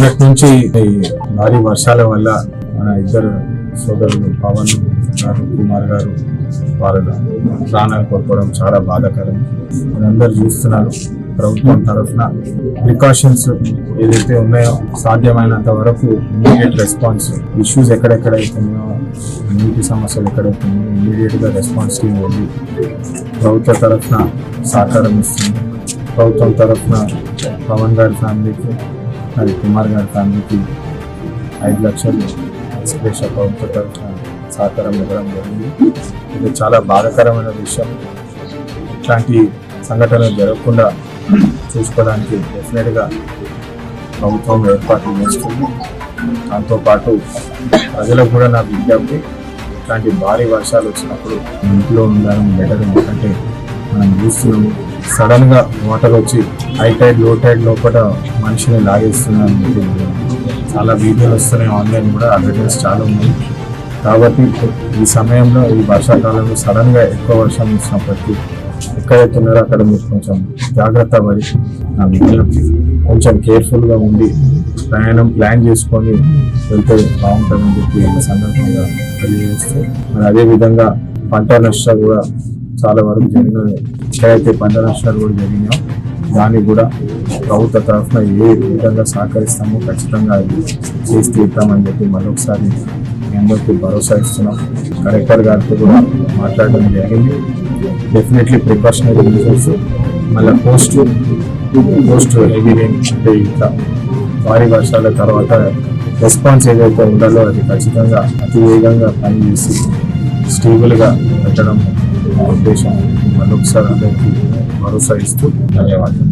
మొన్నటి నుంచి భారీ వర్షాల వల్ల మన ఇద్దరు సోదరులు పవన్ గారు కుమార్ గారు వాళ్ళ ప్రాణాలు కోల్పోవడం చాలా బాధాకరం. మీరందరూ చూస్తున్నారు. ప్రభుత్వం తరఫున ప్రికాషన్స్ ఏదైతే ఉన్నాయో సాధ్యమైనంత వరకు ఇమీడియట్ రెస్పాన్స్ ఇష్యూస్ ఎక్కడెక్కడ అవుతున్నాయో నీటి సమస్యలు ఎక్కడైతున్నాయో ఇమీడియట్గా రెస్పాన్స్ టీమ్ వెళ్ళి ప్రభుత్వ తరఫున సహకారం ఇస్తుంది. ప్రభుత్వం తరఫున పవన్ గారి ఫ్యామిలీకి మరి కుమార్ గారి ఫ్యామిలీకి ఐదు లక్షలు ఎక్స్ప్రెస్ ప్రభుత్వ సహకారం ఇవ్వడం జరిగింది. ఇది చాలా బాధాకరమైన విషయం. ఇట్లాంటి సంఘటనలు జరగకుండా చూసుకోవడానికి డెఫినెట్గా ప్రభుత్వం ఏర్పాట్లు చేస్తుంది. దాంతోపాటు ప్రజలకు కూడా నా విజ్ఞప్తి. ఇట్లాంటి భారీ వర్షాలు వచ్చినప్పుడు ఇంట్లో ఉండడం బెటర్ ఎందుకంటే మనం చూస్తున్నాము. సడన్గా వాటర్ వచ్చి హై టైడ్లో టైడ్ లోపల మనిషిని లాగేస్తున్నాను చాలా వీడియోలు వస్తున్నాయి ఆన్లైన్ కూడా అడ్వర్టైజ్ చాలా ఉన్నాయి. కాబట్టి ఈ సమయంలో ఈ వర్షాకాలంలో సడన్గా ఎక్కువ వర్షం వచ్చినప్పటికీ ఎక్కడైతే ఉన్నారో అక్కడ మీరు కొంచెం జాగ్రత్త పడి నా కొంచెం కేర్ఫుల్గా ఉండి ప్రయాణం ప్లాన్ చేసుకొని వెళ్తే బాగుంటుందని చెప్పి సందర్భంగా తెలియజేస్తూ మరి అదేవిధంగా పంట నష్టాలు కూడా చాలా వరకు జరిగినాయి. ఎక్కడైతే పంట నష్టాలు కూడా జరిగినాయో దానికి కూడా ప్రభుత్వ తరఫున ఏ విధంగా సహకరిస్తామో ఖచ్చితంగా అది చేసి తీరుతామని చెప్పి మరొకసారి మీ అందరికీ భరోసా ఇస్తున్నాం. కలెక్టర్ గారితో కూడా మాట్లాడడం జరిగింది. డెఫినెట్లీ ప్రికాషనరీ మెజర్స్ మళ్ళీ పోస్ట్ పోస్ట్ హెవీ రెయిన్ అంటే ఇట్లా భారీ వర్షాల తర్వాత రెస్పాన్స్ ఏదైతే ఉండాలో అది ఖచ్చితంగా అతి వేగంగా పనిచేసి స్టేబుల్గా పెట్టడం ఉద్దేశం. మరొకసారి అందరికీ భరోసా ఇస్తూ ధన్యవాదాలు.